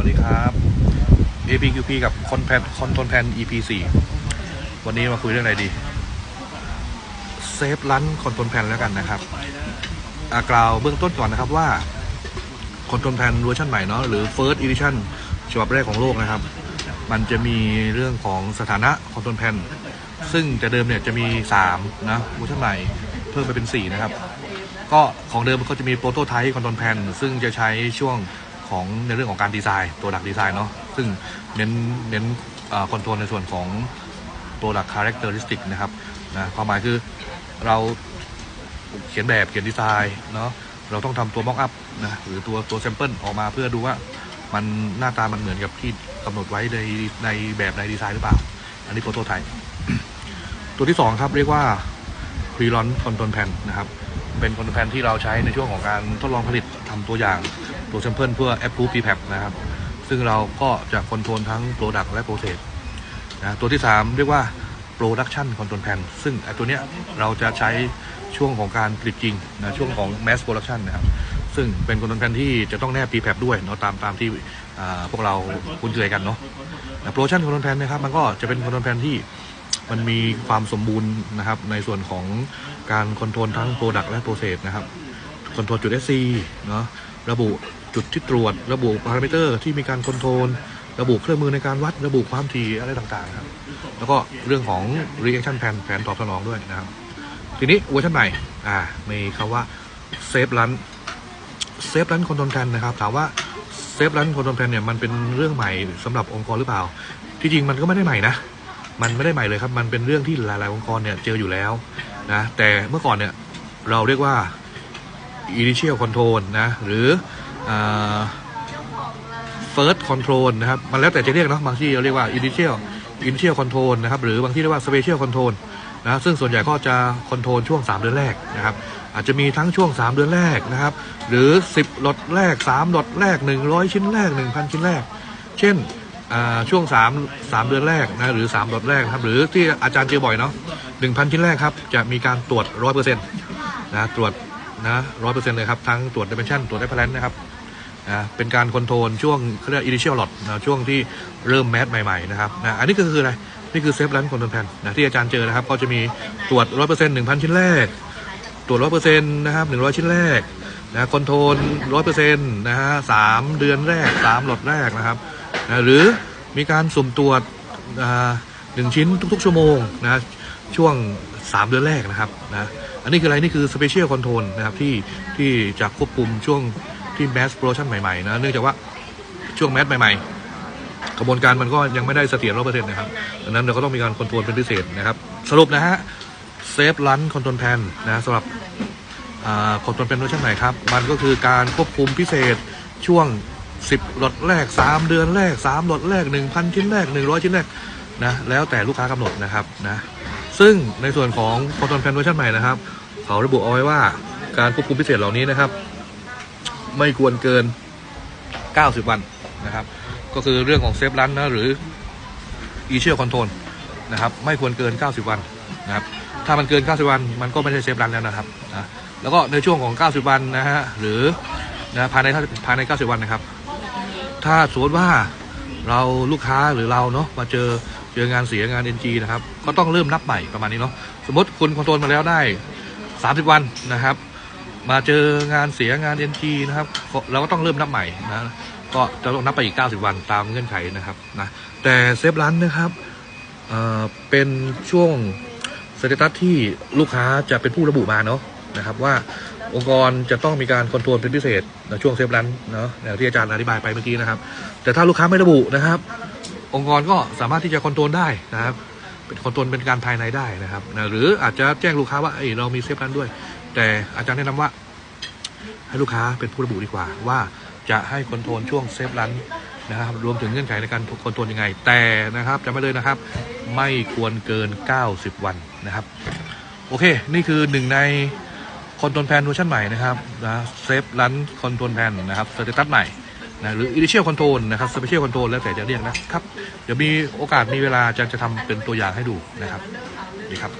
วัสดีครับ APQP กับคอนแพนคอนโทนแพน EP 4วันนี้มาคุยเรื่องอะไรดี เซฟลันคอนโทนแพนแล้วกันนะครับอากล่าวเบื้องต้นก่อนนะครับว่าคอนโทนแพนเวอร์ชันใหม่เนาะหรือ First Edition ฉบับแรกของโลกนะครับ มันจะมีเรื่องของสถานะคอนโทนแพนซึ่งแต่เดิมเนี่ยจะมี 3 นะเวอร์ชันใหม่เพิ่มไปเป็น 4 นะครับ ก็ของเดิมก็จะมีโปรโตไทป์คอนโทรลแพนซึ่งจะใช้ช่วง ของในเรื่องของการดีไซน์ตัวหลักดีไซน์เนาะซึ่งเน้นเน้นคอนโทรลในส่วนของตัวหลัก characteristic นะครับนะความหมายคือเราเขียนแบบเขียนดีไซน์เนาะเราต้องทำตัวม็อกอัพนะหรือตัวตัวแซมเปิลออกมาเพื่อดูว่ามันหน้าตามันเหมือนกับที่กำหนดไว้ในในแบบในดีไซน์หรือเปล่า อันนี้โปรโตไทป์ตัวที่สองครับเรียกว่า pre-launch control plan นะครับ เป็นคอนโทรลแพนที่เราใช้ในช่วงของการทดลองผลิตทำตัวอย่าง ตัวแซมเปิลเพื่อ approve PPAP นะครับ ซึ่งเราก็จะคอนโทรลทั้ง Product และ Process นะตัวที่ 3 เรียกว่า Production Control Plan ซึ่งตัวเนี้ยเราจะใช้ช่วงของการผลิตจริงนะช่วงของ Mass Production นะครับซึ่งเป็นคอนโทรลแพนที่จะต้องแนบ PPAP ด้วยเนาะตามตามที่พวกเราคุ้นเคยกันเนาะนะ Production Control Plan นะครับมันก็จะเป็นคอนโทรลแพนที่มันมีความสมบูรณ์นะครับในส่วนของการคอนโทรลทั้ง Product และ Process นะครับคอนโทรลจุด SC เนาะระบุ จุดที่ตรวจระบุพารามิเตอร์ที่มีการคอนโทรลระบุเครื่องมือในการวัดระบุความถี่อะไรต่างๆครับ แล้วก็เรื่องของ reaction plan แผนตอบสนองด้วยนะครับ ทีนี้เวอร์ชันใหม่อ่ามีคำว่า Safe Run Safe Run Control Plan นะครับ ถามว่า Safe Run Control Plan เนี่ยมันเป็นเรื่องใหม่สำหรับองค์กรหรือเปล่า ที่จริงมันก็ไม่ได้ใหม่นะ มันไม่ได้ใหม่เลยครับ มันเป็นเรื่องที่หลายๆองค์กรเนี่ยเจออยู่แล้วนะแต่เมื่อก่อนเนี่ยเราเรียกว่า initial control นะหรือ อ่า first control นะครับ มันแล้วแต่จะเรียกเนาะบางที่เราเรียกว่า initial initial control นะครับหรือบางที่เรียกว่า special control นะซึ่งส่วนใหญ่ก็จะคอนโทรลช่วง 3 เดือนแรกนะครับ อาจจะมีทั้งช่วง 3 เดือนแรกนะครับ หรือ 10ลอดแรก3ลอดแรก 100 ชิ้นแรก 1,000 ชิ้นแรก เช่นอ่าช่วง 3 3 เดือนแรกนะหรือ3ลอดแรกครับ หรือที่อาจารย์เจอบ่อยเนาะ1,000 ชิ้นแรกครับ จะมีการตรวจ 100%นะตรวจนะ100%เลยครับ ทั้งตรวจ dimension ตรวจ apparent นะครับ นะเป็นการคอนโทรลช่วงเขาเรียก initial lot นะช่วงที่เริ่มแมสใหม่ๆนะครับนะอันนี้ก็คืออะไร นี่คือเซฟรันด์คอนโทรลแพนนะที่อาจารย์เจอนะครับ ก็จะมีตรวจ 100% 1,000 ชิ้นแรก ตรวจ 100%นะครับ 100 ชิ้นแรกนะคอนโทรล 100%นะฮะสามเดือนแรก 3 หลอดแรกนะครับนะหรือมีการสุ่มตรวจหนึ่งชิ้นทุก ๆ ชั่วโมงนะช่วง 3 เดือนแรกนะครับนะอันนี้คืออะไรนี่คือ Special Control นะครับที่ที่จะควบคุมช่วง ที่ Mass Production ใหม่ๆนะเนื่องจากว่าช่วง Mass ใหม่ๆกระบวนการมันก็ยังไม่ได้เสถียรร้อเปอร์เซ็นต์นะครับดังนั้นเราก็ต้องมีการคอนโทรลเป็นพิเศษนะครับ สรุปนะฮะเซฟลันคอนโทรลแพนนะสำหรับคอนโทรลแพนเวอร์ชันไหนครับ มันก็คือการควบคุมพิเศษช่วง 10หลอดแรก 3 เดือนแรก 3หลอดแรก 1,000 ชิ้นแรก 100 ชิ้นแรกนะแล้วแต่ลูกค้ากำหนดนะครับนะซึ่งในส่วนของคอนโทรลแพนเวอร์ชันใหม่นะครับ เขาระบุเอาไว้ว่าการควบคุมพิเศษเหล่านี้นะครับ ไม่ควรเกิน 90 วันนะครับ ก็คือเรื่องของเซฟรันนะหรืออีเชียคอนโทรลนะครับไม่ควรเกิน 90 วันนะครับถ้ามันเกิน 90 วันมันก็ไม่ใช่เซฟรันแล้วนะครับนะแล้วก็ในช่วงของ 90 วันนะฮะหรือนะภายในภายใน 90 วันนะครับ ถ้าสมมติว่าเราลูกค้าหรือเราเนาะมาเจอเจองานเสียงาน NG นะครับ ก็ต้องเริ่มนับใหม่ประมาณนี้เนาะสมมติคุณคอนโทรลมาแล้วได้ 30 วันนะครับ มาเจองานเสียงาน NG นะครับ เราก็ต้องเริ่มนับใหม่นะก็จะต้องนับไปอีก 90 วันตามเงื่อนไขนะครับนะแต่เซฟรันนะครับเอ่อเป็นช่วงสเตตัสที่ลูกค้าจะเป็นผู้ระบุมาเนาะนะครับว่าองค์กรจะต้องมีการคอนโทรลเป็นพิเศษในช่วงเซฟรันเนาะอย่างที่อาจารย์อธิบายไปเมื่อกี้นะครับ แต่ถ้าลูกค้าไม่ระบุนะครับ องค์กรก็สามารถที่จะคอนโทรลได้นะครับเป็นคอนโทรลเป็นการภายในได้นะครับนะหรืออาจจะแจ้งลูกค้าว่าเอ้เรามีเซฟรันด้วย แต่อาจารย์แนะนำว่า ให้ลูกค้าเป็นผู้ระบุดีกว่า ว่าจะให้คอนโทรลช่วงเซฟรันนะครับรวมถึงเงื่อนไขในการคอนโทรลยังไง แต่นะครับจำไว้เลยนะครับ ไม่ควรเกิน 90 วันนะครับ โอเค นี่คือหนึ่งในคอนโทรลแพนเวอร์ชันใหม่นะครับนะเซฟรันคอนโทรลแพนนะครับสเตตัสใหม่นะหรือ initial control นะครับ special control แล้วแต่จะเรียกนะครับ เดี๋ยวมีโอกาสมีเวลาจะจะทำเป็นตัวอย่างให้ดูนะครับ นี่ครับ